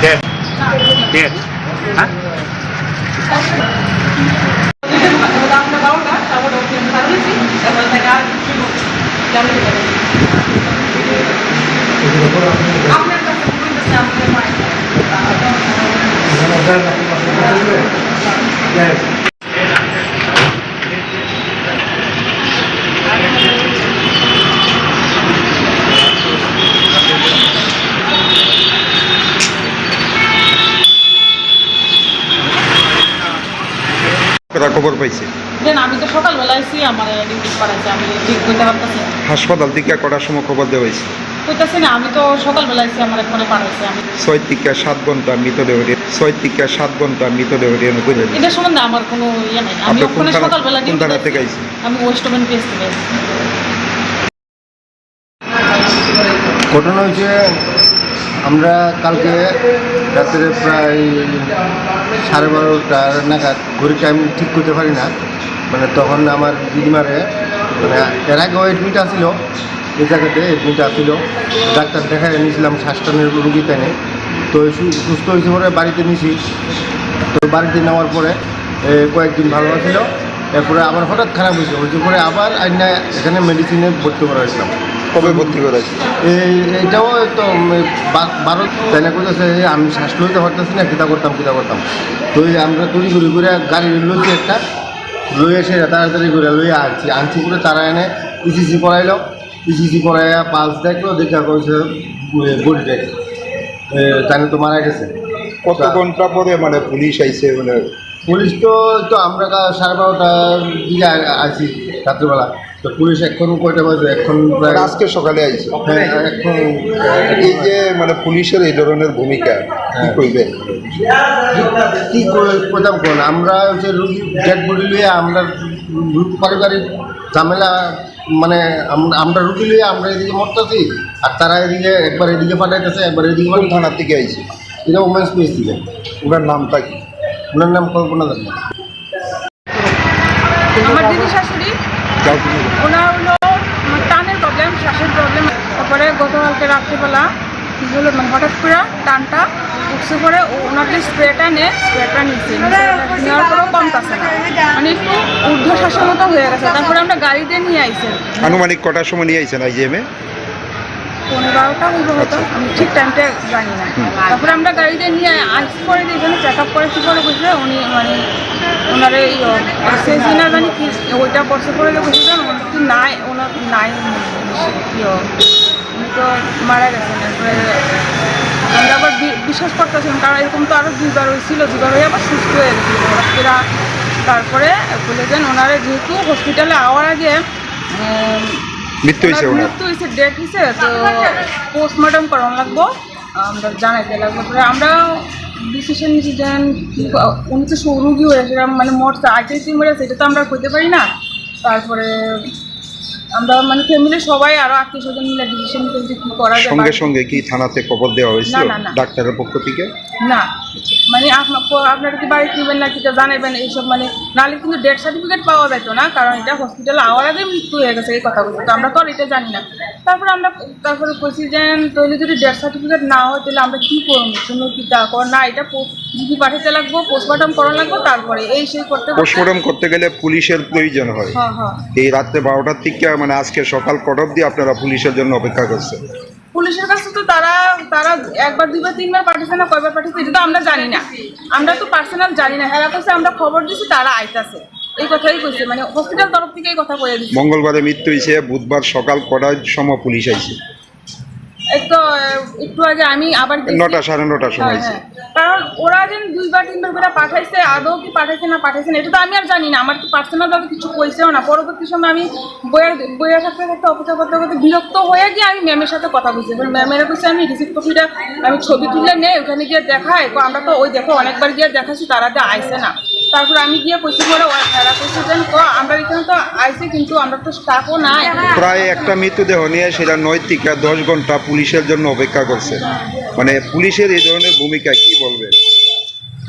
Dead. Dead. Hả? Yes. খবর পাইছে? আমি তো সকালবেলা আইসি আমার ডিউটি করাইছে আমি ঠিক করতে পারতেছি হাসপাতাল থেকে কটার সময় খবর দেওয়া হয়েছে? কইতাছি না আমি তো সকালবেলা আইসি আমার এখানে পাঠাইছে আমি ছয় থেকে সাত ঘণ্টা মৃতদেহ ছয় থেকে সাত ঘণ্টা মৃতদেহ রেণু করে এটার সম্বন্ধে আমার কোনো ইয়ে নাই। আমি ওখানে সকালবেলা ডিউটি থেকে আইছেন? আমি ওয়েস্ট পেস থেকে ঘটনা হয়েছে আমরা কালকে রাত্রে প্রায় সাড়ে বারোটার নাগাদ ঘড়িটা আমি ঠিক করতে পারি না। মানে তখন আমার দিদিমারে মানে এর আগেও এডমিট আসিল, এই জায়গাতে অ্যাডমিট আসিল। ডাক্তার দেখায় নিয়েছিলাম শ্বাসটানের রুগী তাই তো সুস্থ হয়েছে পরে বাড়িতে নিছি। তো বাড়িতে নেওয়ার পরে কয়েকদিন ভালো ছিল এরপরে আবার হঠাৎ খারাপ হয়েছে। হয়েছে পরে আবার আইনা এখানে মেডিসিনে ভর্তি করা হয়েছিলাম। কবে ভর্তি করা হয়েছে এই এইটাও তো বারো তাই না করতেছে আমি শ্বাস লইতে পারতেছি না কিতা করতাম কিতা করতাম। তো আমরা তৈরি করি করে গাড়ি লইছি একটা লই এসে তাড়াতাড়ি করে লইয়া আনছি। আনছি করে তারা এনে ইসিসি করাইলো ইসিসি করাইয়া পালস দেখল দেখা কইছে বডি দেখে জানি তো মারা গেছে। কত ঘণ্টা পরে মানে পুলিশ আইছে মানে? পুলিশ তো তো আমরা সাড়ে বারোটার দিকে আছি রাত্রিবেলা। তো পুলিশ এখন কয়টা বাজে? এখন প্রায় আজকে সকালে আইছে। হ্যাঁ, এখন এই যে মানে পুলিশের এই ধরনের ভূমিকা কি কইবে কি করে কোথাও কোন আমরা হচ্ছে রুগী ডেড বডি লিয়ে আমরা পারিবারিক ঝামেলা মানে আম- আমরা রুগী লিয়ে আমরা এদিকে মরতেছি আর তারা এদিকে একবার এদিকে পাঠাইতেছে একবার এদিকে কোন পাঠাইতেছে। থেকে আইছে? এটা ওমেন্স পেয়েছি থেকে। ওনার নামটা কি? ওনার নাম কল্পনা দাস আমার দিদি শাশুড়ি। ওনার টানের প্রবলেম শ্বাসের প্রবলেম তারপরে গতকালকে রাত্রিবেলা হলো মানে হঠাৎ করে টানটা উঠছে পরে ওনার যে স্প্রেটা নেয় স্প্রেটা নিচ্ছে নেওয়ার পরেও কমতাছে না। মানে একটু ঊর্ধ্ব মতো হয়ে গেছে। তারপরে আমরা গাড়িতে নিয়ে আইছি। আনুমানিক কটার সময় নিয়ে আইছেন আইজিএমে? পনেরো বারোটা হলো হতো আমি ঠিক টাইমটা জানি না। তারপরে আমরা গাড়িতে নিয়ে আসি পরে দিয়ে এখানে চেক আপ করেছি পরে বুঝলে উনি মানে ওনার এই এসএসি না জানি কি ওইটা করছে পরে বুঝলেন ওনার কি নাই ওনার নাই ইয়ে, উনি তো মারা গেছেন। এরপরে আমরা আবার বিশ্বাস করতেছিলাম কারণ এরকম তো আরও দুইবার হয়েছিল দুইবার হয়ে আবার সুস্থ হয়ে গেছিল ওরা তারপরে বলেছেন ওনারা যেহেতু হসপিটালে আওয়ার আগে মৃত্যু হয়েছে ওনার মৃত্যু হয়েছে ডেট হয়েছে তো পোস্টমর্টম করানো লাগবো। আমরা জানাইতে লাগবো। পরে আমরা ডিসিশন নিয়েছি যে উনি তো রুগী হয়ে সেরকম মানে মরছে আইটিসি মরেছে এটা তো আমরা করতে পারি না। তারপরে আমরা মানে ফ্যামিলির সবাই আরও আত্মীয় স্বজন মিলে ডিসিশন নিতে কী করা যায় সঙ্গে সঙ্গে কি থানাতে খবর দেওয়া হয়েছিল। ডাক্তারের পক্ষ থেকে? না মানে আপনার আপনারা কি বাড়ি নেবেন না কিটা জানাবেন এইসব মানে নাহলে কিন্তু ডেথ সার্টিফিকেট পাওয়া যেত না কারণ এটা হসপিটালে আওয়ার আগে মৃত্যু হয়ে গেছে এই কথা বলছে তো আমরা তো আর এটা জানি না। তারপরে আমরা তারপরে কইছি যে তাহলে যদি ডেথ সার্টিফিকেট না হয় তাহলে আমরা কী করব? শুনো কি তা কর? না এটা জিপি পাঠাতে লাগবো পোস্টমর্টম করা লাগবো তারপরে এই সেই করতে পোস্টমর্টম করতে গেলে পুলিশের প্রয়োজন হয়। হ্যাঁ হ্যাঁ। এই রাত্রে বারোটার থেকে মানে আজকে সকাল কট অব্দি আপনারা পুলিশের জন্য অপেক্ষা করছেন? পুলিশের কাছে তো তারা তারা একবার, দুইবার, তিনবার পাঠিয়েছে না, কয়বার পাঠিয়েছে, এটা তো আমরা জানি না। আমরা তো পার্সোনাল জানি না। হ্যাঁ কাছে আমরা খবর দিছি, তারা আইতাছে। এই কথাই কইছে মানে হসপিটাল তরফ থেকে এই কথা কয়ে দিচ্ছে মঙ্গলবারে মৃত্যু হয়েছে বুধবার সকাল কটার সময় পুলিশ আইছে? তো একটু আগে আমি আবার নটা সাড়ে নটার সময় হ্যাঁ, হ্যাঁ। কারণ ওরা যেন দুইবার তিনবার করে পাঠাইছে আদৌ কি পাঠাইছে না পাঠাইছে না এটা তো আমি আর জানি না। আমার তো পার্সোনাল ভাবে কিছু কইছেও না। পরবর্তী সময় আমি বইয়ের বইয়ের থাকতে থাকতে অপেক্ষা করতে করতে বিরক্ত হয়ে গিয়ে আমি ম্যামের সাথে কথা বলছি। এবার ম্যামেরা কইছে আমি রিসিপ্ট কপিটা আমি ছবি তুলে নেই ওখানে গিয়ে দেখাই আমরা তো ওই দেখো অনেকবার গিয়ে দেখাচ্ছি তারা যে আইসে না। তারপর আমি গিয়ে কইছি পরে ওরা কইছে যে তো আমরা এখানে তো আইসি কিন্তু আমরা তো স্টাফও নাই। প্রায় একটা মৃতদেহ নিয়ে সেটা নয় থেকে দশ ঘণ্টা পুলিশের জন্য অপেক্ষা করছে। মানে পুলিশের এই ধরনের ভূমিকা কি বলবে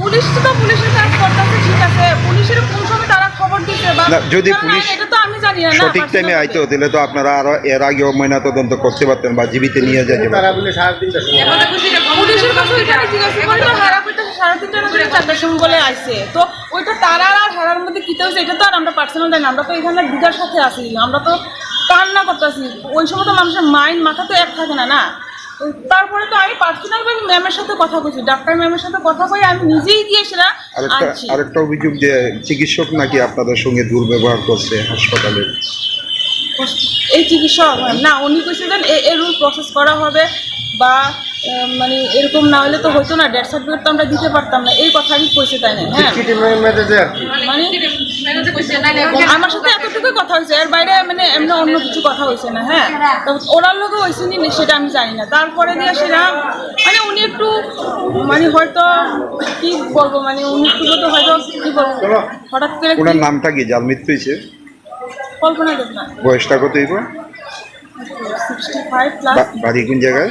পুলিশ তো পুলিশের কাজ করতেছে ঠিক আছে। পুলিশের কোন সময় তারা খবর দিতে বা যদি পুলিশ এটা তো আমি জানি না সঠিক টাইমে আইতে হলে তো আপনারা আরও এর আগেও ময়না তদন্ত করতে পারতেন বা জীবিত নিয়ে যেতে তারা বলে তিনটার সময়। পুলিশের কাছে হারা করতে সাড়ে তিনটা না চারটার সময় বলে তো ওইটা তারা আর হেরার মধ্যে কিতে হয়েছে এটা তো আর আমরা পার্সোনাল জানি আমরা তো এখানে দিদার সাথে আছি। আমরা তো কান্না করতেছি। ওই সময় তো মানুষের মাইন্ড মাথা তো এক থাকে না না? তারপরে তো আমি পার্সোনাল ম্যামের সাথে কথা বলছি। ডাক্তার ম্যামের সাথে কথা বলে আমি নিজেই গিয়ে সেটা আরেকটা আনছি। আরেকটা অভিযোগ যে চিকিৎসক নাকি আপনাদের সঙ্গে দুর্ব্যবহার করছে হাসপাতালে? এই চিকিৎসক না উনি কইছে যে এ- এর রুল প্রসেস করা হবে বা মানে এরকম না হলে তো হতো না ডেথ সার্টিফিকেট তো আমরা দিতে পারতাম না। এই কথা আমি কইছে তাই না হ্যাঁ। মানে আমার সাথে এতটুকু কথা হয়েছে এর বাইরে মানে এমনি অন্য কিছু কথা হয়েছে না হ্যাঁ। তো ওরার লোকে হয়েছে নি সেটা আমি জানি না। তারপরে দিয়ে সেটা মানে উনি একটু মানে হয়তো কি বলব মানে উনি একটু তো হয়তো কি বলব হঠাৎ করে ওনার নামটা কি? জাল মৃত্যু হয়েছে? কল্পনা দেব না। বয়সটা কত হইব? সিক্সটি ফাইভ প্লাস বাড়ি কোন জায়গায়?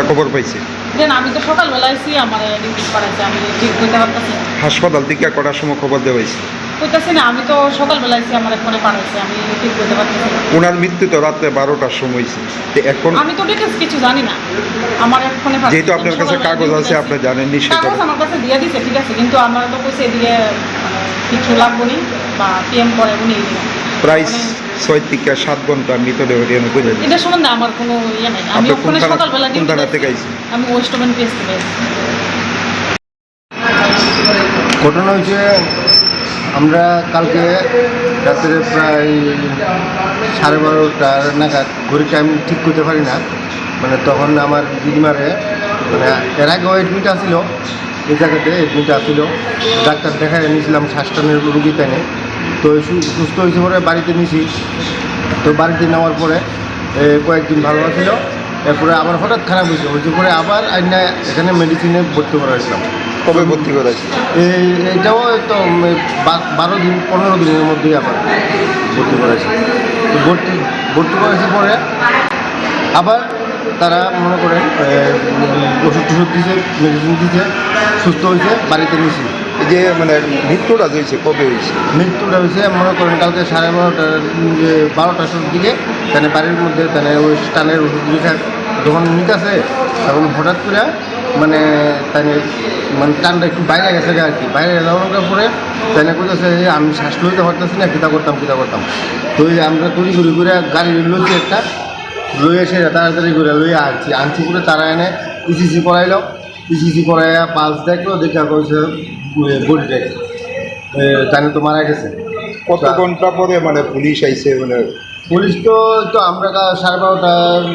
আপনারা খবর পাইছে। দেন আমি তো সকালবেলা আইসি আমার ডিউটি করাইছে আমি ঠিক করতে পারতেছি। হাসপাতাল থেকে কটার সময় খবর দেওয়া হয়েছে? করতেছি না আমি তো সকালবেলা আইসি আমার ফোনে পাঠাইছে আমি ঠিক করতে পারতেছি ওনার মৃত্যু তো রাত্রে বারোটার সময় হয়েছে। এখন আমি তো ডিটেলস কিছু জানি না। আমার এক ফোনে যেহেতু আপনার কাছে কাগজ আছে আপনি সেটা কাগজ আমার কাছে দিয়ে দিছে ঠিক আছে কিন্তু আমার তো কইছে এদিকে মানে, কিছু লাগবো নি বা পিএম করে উনি প্রায় ছয় থেকে সাত ঘণ্টা মৃতদেহ রিয়ানো করে দিয়েছে। সম্বন্ধে আমার কোনো ইয়ে নাই। আমি আপনি ওখানে কোন থানা- সকালবেলা কোন থানা থেকে আইছেন? আমি ওয়েস্ট পেস থেকে ঘটনা হয়েছে আমরা কালকে রাত্রে প্রায় সাড়ে বারোটার নাগাদ ঘড়ির টাইম ঠিক করতে পারি না। মানে তখন আমার দিদিমারে মানে এর আগেও অ্যাডমিট আসছিল এই জায়গাতে অ্যাডমিট আসছিল ডাক্তার দেখায় নিয়েছিলাম শ্বাসটানের রুগী তাই তো সুস্থ হয়েছে পরে বাড়িতে নিয়েছি তো বাড়িতে নেওয়ার পরে কয়েকদিন ভালো আছিল। এরপরে আবার হঠাৎ খারাপ হয়েছে। হয়েছে পরে আবার আইনা এখানে মেডিসিনে ভর্তি করা হয়েছিলাম। কবে ভর্তি করেছে এই এইটাও তো বারো দিন পনেরো দিনের মধ্যেই আবার ভর্তি করেছে তো ভর্তি ভর্তি করেছে পরে আবার তারা মনে করেন ওষুধ টষুধ দিছে মেডিসিন দিছে সুস্থ হয়েছে বাড়িতে নিয়েছি যে মানে মৃত্যুটা হয়েছে, কবে হয়েছে? মৃত্যুটা হয়েছে, মনে করেন কালকে সাড়ে বারোটার যে বারোটার দিকে, তাহলে বাড়ির মধ্যে, তাহলে ওই স্টানের ওষুধ যখন নিতেছে তখন হঠাৎ করে মানে তাহলে মানে টানটা একটু বাইরে গেছে আর কি। বাইরে যাওয়ার পরে, তাহলে কোথাছে আমি শ্বাস লইতে পারতেছি না কিতা করতাম কিতা করতাম। তো আমরা তৈরি করি করে গাড়ি লইছি একটা লই এসে তাড়াতাড়ি করে লইয়া আনছি আনছি করে তারা এনে ইসিসি করাইলো। ইসিসি করাইয়া পাস দেখল দেখা করছে ভোট দেখ। জানি তো মারা গেছে। কত ঘণ্টা পরে মানে পুলিশ আইছে মানে? পুলিশ তো তো আমরা সাড়ে বারোটা